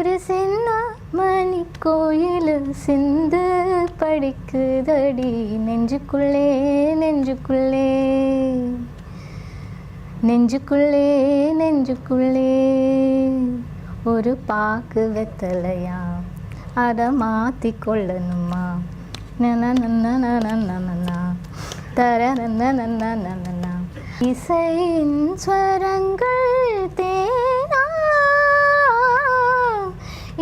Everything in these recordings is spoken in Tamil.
ஒரு சின்ன மணி கோயில் சிந்து படிக்குதடி நெஞ்சுக்குள்ளே நெஞ்சுக்குள்ளே நெஞ்சுக்குள்ளே நெஞ்சுக்குள்ளே ஒரு பாக்கு வெத்தலையா அதை மாற்றி கொள்ளணுமா தர நன்ன தரநனநனநனநனா. இசையின் ஸ்வரங்கள்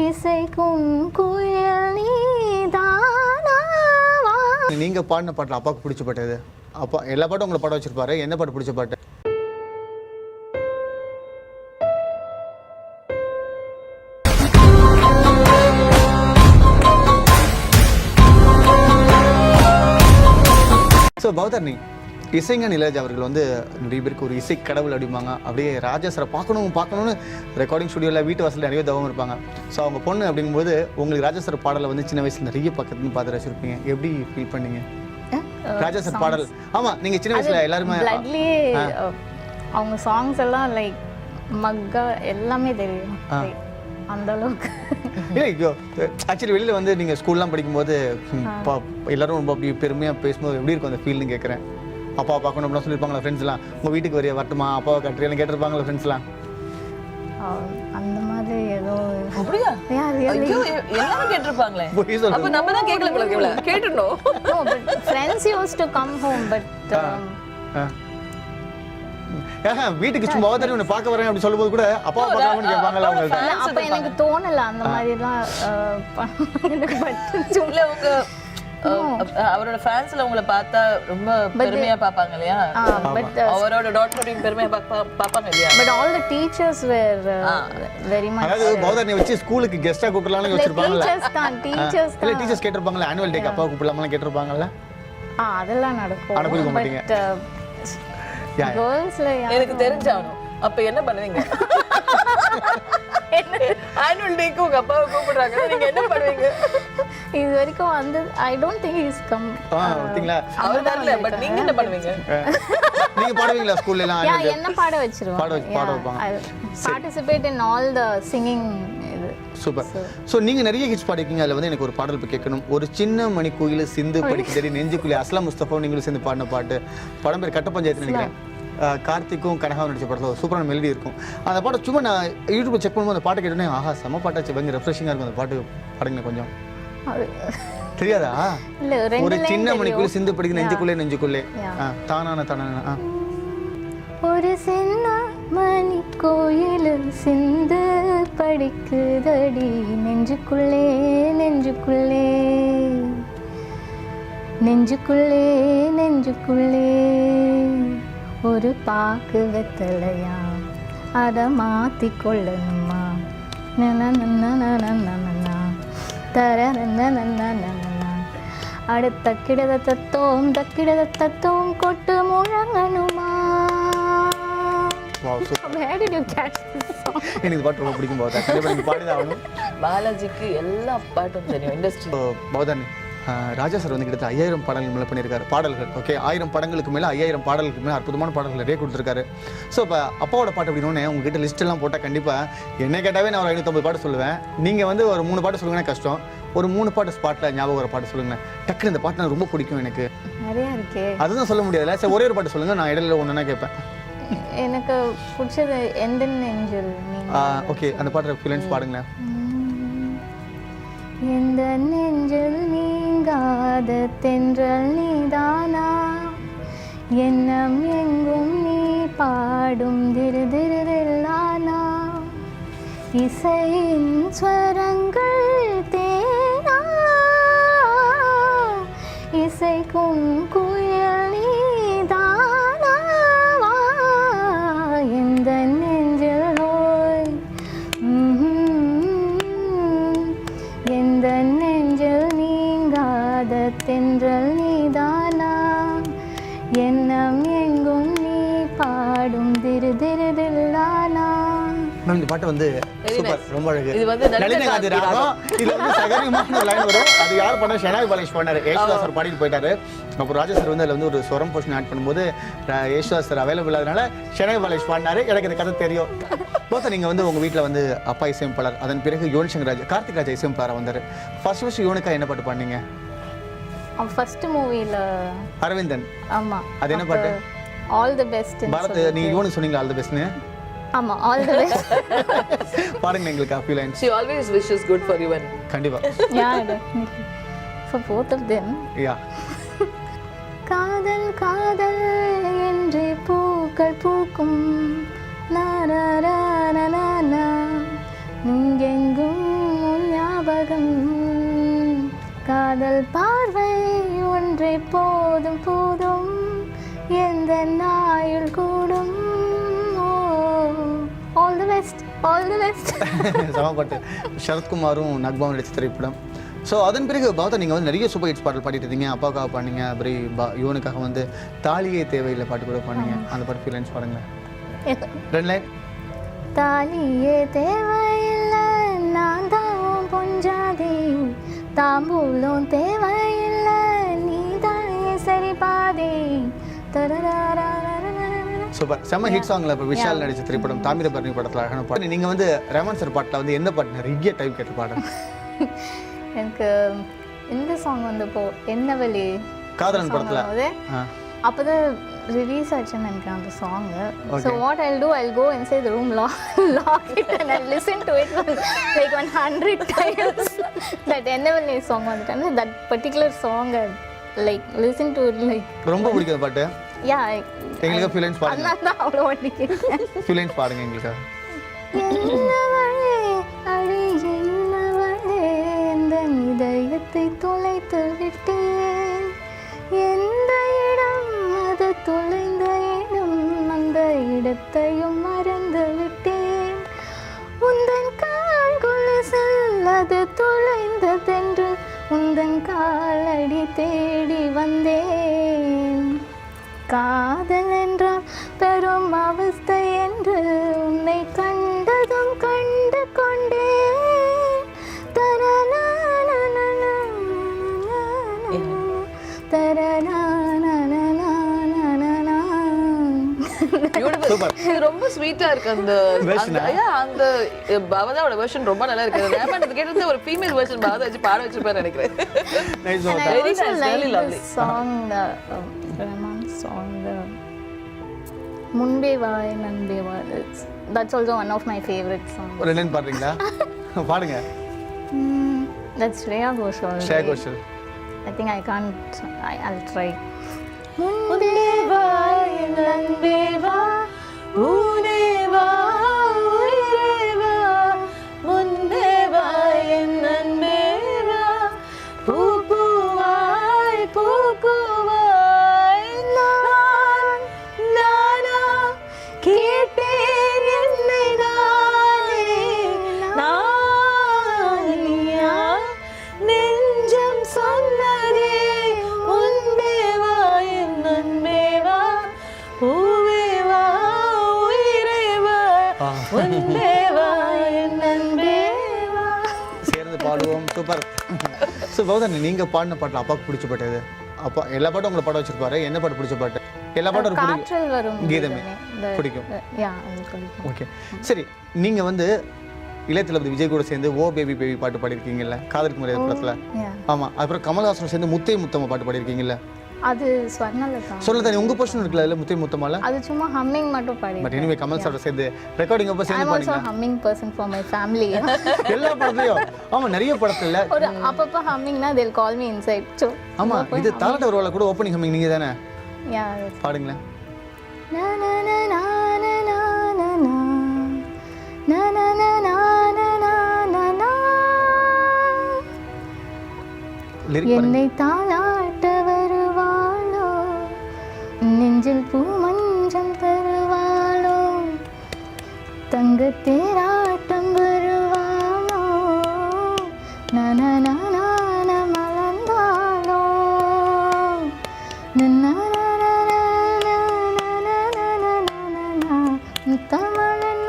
இசைக்கும் குயில் நீதானா? நீங்க பாடின பாட்டில் அப்பாவுக்கு பிடிச்ச பாட்டு அப்பா எல்லா பாட்டும் உங்களை பாட வச்சிருப்பாரு. என்ன பாட்டு பிடிச்ச பாட்டு? ஸோ பௌதர்ணி இசைங்க நிலஜ் அவர்கள் வந்து நிறைய பேருக்கு ஒரு இசை கடவுள் அப்படிம்பாங்க. அப்படியே ராஜா சாரை பார்க்கணும் பார்க்கணும்னு ரெக்கார்டிங் ஸ்டுடியோவில் வீட்டு வாசலில் நிறைய தவம் இருப்பாங்க. ஸோ அவங்க பொண்ணு அப்படிங்கும்போது உங்களுக்கு ராஜா சார் பாடலை வந்து சின்ன வயசுல நிறைய பக்கத்துன்னு பார்த்து ரசிச்சிருப்பீங்க. எப்படி ஃபீல் பண்ணீங்க? ராஜா சார் பாடல். ஆமா நீங்க சின்ன வயசுல எல்லாருமே பிளட்லயே அவங்க சாங்ஸ் எல்லாம் லைக் மக்கா எல்லாமே தெரியும். அந்த அளவுக்கு. இல்லை ஆக்சுவலி வெளியில வந்து நீங்க ஸ்கூல்லாம் படிக்கும்போது எல்லாரும் ரொம்ப அப்படி பெருமையா பேசும்போது எப்படி இருக்கும் அந்த ஃபீல்னு கேட்குறேன் அப்பா பார்க்கணும் அப்படிலாம் சொல்லியிருப்பாங்களா ஃப்ரெண்ட்ஸ்லாம் உங்க வீட்டுக்கு வரைய வரட்டுமா? அப்பாவை கட்டுறீங்கன்னு கேட்டிருப்பாங்களா ஃப்ரெண்ட்ஸ்லாம் அந்த மாதிரி ஏதோ அப்படியா. ஐயோ எல்லாரும் கேட்டிருப்பாங்களே. அப்ப நம்ம தான் கேட்கல போல ஆ. ஆஹா, வீட்டுக்கு சும்மா அவதாரி உன்னை பார்க்க வரேன் அப்படி சொல்லும்போது கூட அப்பாவை பார்க்கலாம்னு அவங்கள்ட்ட? இல்ல, அப்ப எனக்கு தோணல அந்த உங்க அஹ், அவரோட ஃபேன்ஸ்ல உங்களை பார்த்தா ரொம்ப பெருமையா பாப்பாங்க இல்லையா? uh, அவரோட டாக்டரையும் பெருமையா பாப்பாங்க இல்லையா? All the teachers were uh, very much அதாவது பௌதர்ணியை வச்சு ஸ்கூலுக்கு கெஸ்டா கூப்பிடலாம்னு வச்சிருப்பாங்கல்ல. teachers தான் teachers இல்ல டீச்சர்ஸ் கேட்டிருப்பாங்கல்ல ஆனுவல் டேக்கு அப்பாவை கூப்பிடலாம்லாம் கேட்டிருப்பாங்கல்ல? ஆ அதெல்லாம் நடக்கும். மாட்டீங்க. Yeah. கேர்ள்ஸ்ல எனக்கு தெரிஞ்சாகணும் அப்ப என்ன பண்ணுவீங்க? ஆனுவல் டேக்கு உங்க அப்பாவை கூப்பிடுறாங்க. நீங்க என்ன பண்ணுவீங்க? இது வரைக்கும் வந்து I don't think is come ஆ பார்த்தீங்களா? அவர் வரல பட் நீங்க என்ன பண்ணுவீங்க? நீங்க பாடுவீங்களா ஸ்கூல்ல எல்லாம்? என்ன பாட வச்சிருவாங்க பாட பாட வைப்பாங்க. Participate in all the singing இது. சூப்பர் ஸோ நீங்க நிறைய ஹிட்ஸ் பாடிருக்கீங்க. அதுல வந்து எனக்கு ஒரு பாடல் இப்போ கேட்கணும். ஒரு சின்ன மணி கோயில சிந்து படிக்க சரி நெஞ்சுக்குள்ளே அஸ்லாம் முஸ்தபா நீங்களும் சேர்ந்து பாடின பாட்டு. படம் பேர் கட்ட பஞ்சாயத்து நினைக்கிறேன். கார்த்திக்கும் கனகாவும் நடிச்ச படத்தில் ஒரு சூப்பரான மெலடி இருக்கும். அந்த பாட்டை சும்மா நான் யூடியூப்ல செக் பண்ணும்போது அந்த பாட்டு கேட்டோன்னே ஆஹா செம்ம பாட்டாச்சு. பயங்கர ரெஃப்ரெஷிங்காக இருக்கும் அந்த பாட்டு பாடுங்க கொஞ்சம். தெரியாதா? ஒரு சின்ன மணிக்குள்ள. சிந்து படிக்க நெஞ்சுக்குள்ளே நெஞ்சுக்குள்ளே. தானான தானான ஒரு சின்ன மணி கோயில் சிந்து படிக்குதடி. நெஞ்சுக்குள்ளே நெஞ்சுக்குள்ளே. நெஞ்சுக்குள்ளே நெஞ்சுக்குள்ளே. ஒரு பாக்கு வெத்தலையா? அதை மாத்தி கொள்ளணுமா நனநனநனநனநனா. தரநனநனநனநனா. அடுத்த கிடத தத்தோம் தக்கிடத தத்தோம் கொட்டு முழங்கணுமா? எனக்கு பாட்டு ரொம்ப பிடிக்கும் பாலாஜிக்கு எல்லா பாட்டும் தெரியும் இண்டஸ்ட்ரி பௌதானி ராஜா சார் வந்து கிட்டத்தட்ட ஐயாயிரம் பாடல்கள் மேலே பண்ணியிருக்காரு. பாடல்கள் ஓகே ஆயிரம் படங்களுக்கு மேலே ஐயாயிரம் பாடல்களுக்கு மேலே அற்புதமான பாடல்கள் நிறைய கொடுத்துருக்காரு. ஸோ இப்போ அப்பாவோட பாட்டு அப்படின்னோடனே உங்ககிட்ட லிஸ்ட் எல்லாம் போட்டால் கண்டிப்பாக என்ன கேட்டாவே நான் ஒரு ஐநூற்றம்பது பாட்டு சொல்லுவேன். நீங்கள் வந்து ஒரு மூணு பாட்டு சொல்லுங்கன்னா கஷ்டம். ஒரு மூணு பாட்டு ஸ்பாட்டில் ஞாபகம் வர பாட்டு சொல்லுங்க. டக்குனு இந்த பாட்டு ரொம்ப பிடிக்கும் எனக்கு. நிறைய இருக்கே. அதுதான் சொல்ல முடியாதுல்ல. சரி ஒரே ஒரு பாட்டு சொல்லுங்க நான் இடையில ஒன்றுனா கேட்பேன். எனக்கு பிடிச்சது எந்த ஓகே அந்த பாட்டு ஃபீலன்ஸ் பாடுங்களேன். எந்த நெஞ்சில் நீங்காத தென்றல் நீதானா? எண்ணம் எங்கும் நீ பாடும் திரு திருதில்லானா இசையின் ஸ்வரங்கள் தேனா? இசைக்கும் பாட்டு வந்து சூப்பர் ரொம்ப அழகு. இது வந்து நளின நளின காந்தி காந்தி ராகம் இதுல வந்து சகரியமான லைன் வரும். அது யார் பண்ண? ஷனாய் பாலேஷ் பண்ணாரு. யேசுதாஸ் சார் பாடிட்டு போயிட்டாரு. அப்புறம் ராஜா சார் வந்து அதுல வந்து ஒரு ஸ்வரம் போர்ஷன் ஆட் பண்ணும்போது யேசுதாஸ் சார் அவைலபிள் ஆனதுனால ஷனாய் பாலேஷ் பாடினாரு எனக்கு இந்த கதை தெரியும். போத்த நீங்க வந்து உங்க வீட்ல வந்து அப்பா இசையமைப்பாளர் அதன் பிறகு யுவன் சங்கர் ராஜா கார்த்திக் ராஜா இசையமைப்பாளர் வந்தாரு. ஃபர்ஸ்ட் ஃபர்ஸ்ட் யுவனுக்கா என்ன பாட்டு பாடுனீங்க? ஃபர்ஸ்ட் மூவியில் அரவிந்தன். ஆமாம் அது என்ன பாட்டு? ஆல் தி பெஸ்ட் பாரத் நீங்க யுவனுக்கு சொன்னீங்களா ஆல் தி பெஸ்ட்னு ஆமாம் ஆல் தி பெஸ்ட் பாருங்க எங்களுக்கு few lines. She always wishes good for you and கண்டிப்பா. Yeah definitely for both of them yeah காதல் காதல் என்றே பூக்கள் பூக்கும். ஞாபகம். காதல் பார்வை ஒன்றே போதும் போதும். எந்த நாயுள் கூடும் பெஸ்ட் ஆல் தி பெஸ்ட் சமப்பாட்டு சரத்குமாரும் நக்பாவும் நடிச்ச திரைப்படம். ஸோ அதன் பிறகு பௌத்தா நீங்கள் வந்து நிறைய சூப்பர் ஹிட்ஸ் பாடல் பாடிட்டு இருந்தீங்க அப்பாவுக்காக பாடினீங்க. அப்புறம் பா- யுவனுக்காக வந்து தாலியே தேவையில்லை பாட்டு கூட பாடினீங்க. அந்த பாட்டு ஃபீல் லைன்ஸ் பாடுங்க ரெண்டு லைன் தாலியே தேவையில்லை நான் தான் பொஞ்சாதி. தாம்பூலம் தேவையில்லை நீ தான் சரி பாதி தரராராராராரா. சூப்பர். செம்ம ஹிட் சாங்ல இப்போ விஷால் நடிச்ச திரைப்படம் தாமிரபரணி படத்தில் அழகான பாட்டு. நீங்கள் வந்து ரமன் சார் பாட்டில் வந்து என்ன பாட்டு நிறைய டைம் கேட்ட பாடம் எனக்கு இந்த சாங் வந்தப்போ என்ன வழி காதலன் படத்தில். அப்போதான் ரிலீஸ் ஆச்சுன்னு நினைக்கிறேன் அந்த song so what I'll do I'll go inside room law lock it and I listen to it like one hundred times that என்ன வழி சாங் வந்துட்டு that particular song like listen to it like ரொம்ப பிடிக்கும் பாட்டு. யா எங்களுக்கு ஃபியூலைன்ஸ் பாருங்க. அதான் அவ்வளோ பாடுங்க எங்களுக்காக காதல் என்றால் பெரும் அவஸ்தை என்று உன்னை கண்டதும் கண்டு. இது ரொம்ப ஸ்வீட்டா இருக்கு அந்த அந்த- பவதாவோட வெர்ஷன் ரொம்ப நல்லா இருக்கு. இது கேட்டது ஒரு ஃபீமேல் வெர்ஷன் பவதா வச்சு பாட வச்சிருப்பாரு நினைக்கிறேன். song the முன்பே வா நன்பே வா that's also one of my favourite song ஒரு ரெண்டு பாடுறீங்களா பாடுங்க தட்ஸ் ஸ்ரேயா ஸோ பௌதன் நீங்க பாடின பாட்டில் அப்பாவுக்கு பிடிச்ச பாட்டு எது? அப்பா எல்லா பாட்டும் உங்களை பாட வச்சிருப்பாரு. என்ன பாட்டு பிடிச்ச பாட்டு? எல்லா பாட்டும் ஒரு பிடிக்கும். கீதமே. பிடிக்கும். ஓகே சரி நீங்க வந்து இளைய தளபதி விஜய் கூட சேர்ந்து ஓ பேபி பேபி பாட்டு பாடிருக்கீங்கல்ல காதலுக்கு மரியாதை படத்துல. Yeah. ஆமா. அப்புறம் கமல்ஹாசன் சேர்ந்து முத்தை முத்தம்மா பாட்டு பாடிருக்கீங்கல்ல அது ஸ்வர்ணலதா சொல்ல தனி உங்க போர்ஷன் இருக்குல்ல அதுல முத்தை முத்தமால அது சும்மா ஹம்மிங் மட்டும் பாடி பட் இனிமே கமல் சாரோட சேர்ந்து ரெக்கார்டிங் அப்ப சேர்ந்து ஆல்சோ பாடுங்க humming person for my family எல்லா படத்துலயும் ஆமா நிறைய படத்துல ஒரு அப்பப்போ ஹம்மிங்னா they'll call me inside so ஆமா இது தாளட்ட ஒரு கூட ஓப்பனிங் ஹம்மிங் நீங்க தானே யா பாடுங்களேன் na na na na na na na na na na na என்னை தாளாட்ட மஞ்சள் பூ மஞ்சம் தருவாளோ தங்க தேராட்டம் வருவாளோ நன மலர்ந்தாளோ முத்தமழன்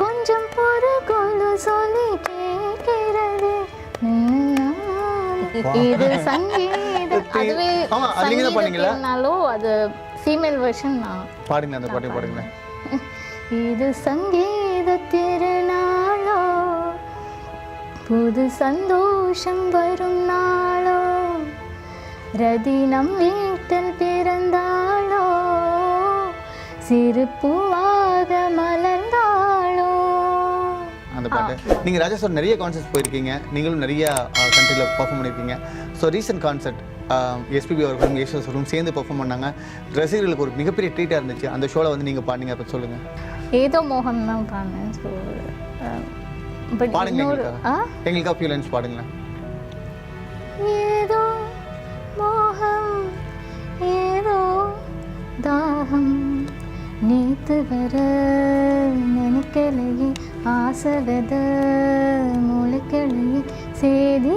கொஞ்சம் பொறு கொண்டு சொல்லி கேட்கிறது இது சங்கீத அதுவே ஆமா, அது நீங்க தான் பண்ணீங்களா? அது ஃபீமேல் வெர்ஷன் நான் பாடுங்களேன் அந்த பாட்டை பாடுங்களேன் இது சங்கீத திருநாளோ? புது சந்தோஷம் வரும் நாளோ? ரதி நம் வீட்டில் பிறந்தாளோ? சிறு பூவாக மலர்ந்தாளோ? அந்த பாட்டு. நீங்கள் ராஜா சார் நிறைய கான்சர்ட்ஸ் போயிருக்கீங்க. நீங்களும் நிறைய கண்ட்ரியில் பர்ஃபார்ம் பண்ணியிருக்கீங்க. ஸோ ரீசெண்ட் கான்சர்ட் எஸ்பிபி அவர்களும் யேசுதாஸ் அவர்களும் சேர்ந்து பெர்ஃபார்ம் பண்ணாங்க. ரசிகர்களுக்கு ஒரு மிகப்பெரிய ட்ரீட்டாக இருந்துச்சு. அந்த ஷோவில் வந்து நீங்கள் பாடிங்க அப்போ சொல்லுங்கள் ஏதோ மோகன் தான் பாடினேன் ஸோ பட் பாடுங்க எங்களுக்காக ஃபியூ லைன்ஸ் பாடுங்களேன். ஏதோ மோகம் ஏதோ தாகம் நேத்து வர நினைக்கலையே ஆசை வித முளைக்கலையே சேதி